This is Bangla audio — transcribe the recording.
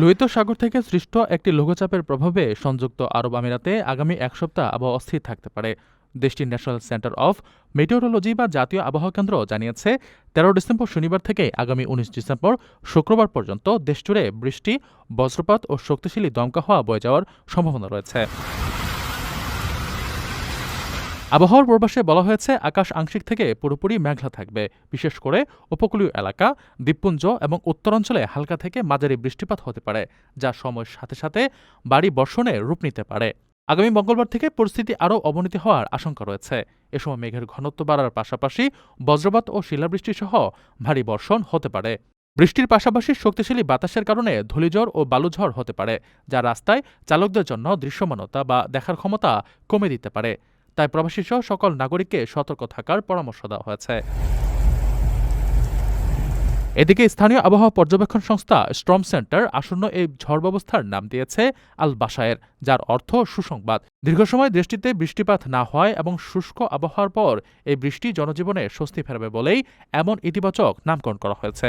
লোহিত সাগর থেকে সৃষ্ট একটি লঘুচাপের প্রভাবে সংযুক্ত আরব আমিরাতে আগামী এক সপ্তাহ আবহাওয়া অস্থির থাকতে পারে। দেশটির ন্যাশনাল সেন্টার অফ মেটিওরোলজি বা জাতীয় আবহাওয়া কেন্দ্র জানিয়েছে, তেরো ডিসেম্বর শনিবার থেকে আগামী উনিশ ডিসেম্বর শুক্রবার পর্যন্ত দেশজুড়ে বৃষ্টি, বজ্রপাত ও শক্তিশালী দমকা হওয়া বয়ে যাওয়ার সম্ভাবনা রয়েছে। আবহাওয়ার পূর্বাসে বলা হয়েছে, আকাশ আংশিক থেকে পুরোপুরি মেঘলা থাকবে। বিশেষ করে উপকূলীয় এলাকা, দ্বীপপুঞ্জ এবং উত্তরাঞ্চলে হালকা থেকে মাঝারি বৃষ্টিপাত হতে পারে, যা সময়ের সাথে সাথে বাড়ি বর্ষণে রূপ নিতে পারে। আগামী মঙ্গলবার থেকে পরিস্থিতি আরও অবনতি হওয়ার আশঙ্কা রয়েছে। এ সময় মেঘের ঘনত্ব বাড়ার পাশাপাশি বজ্রপাত ও শিলাবৃষ্টি সহ ভারী বর্ষণ হতে পারে। বৃষ্টির পাশাপাশি শক্তিশালী বাতাসের কারণে ধূলিঝড় ও বালুঝড় হতে পারে, যা রাস্তায় চালকদের জন্য দৃশ্যমানতা বা দেখার ক্ষমতা কমে দিতে পারে। তাই প্রবাসী সহ সকল নাগরিককে সতর্ক থাকার পরামর্শ দেওয়া হয়েছে। এদিকে স্থানীয় আবহাওয়া পর্যবেক্ষণ সংস্থা স্ট্রম সেন্টার আসন্ন এই ঝড় ব্যবস্থার নাম দিয়েছে আল বাসায়ের যার অর্থ সুসংবাদ। দীর্ঘ সময় দেশটিতে বৃষ্টিপাত না হয় এবং শুষ্ক আবহাওয়ার পর এই বৃষ্টি জনজীবনে স্বস্তি ফেরাবে বলেই এমন ইতিবাচক নামকরণ করা হয়েছে।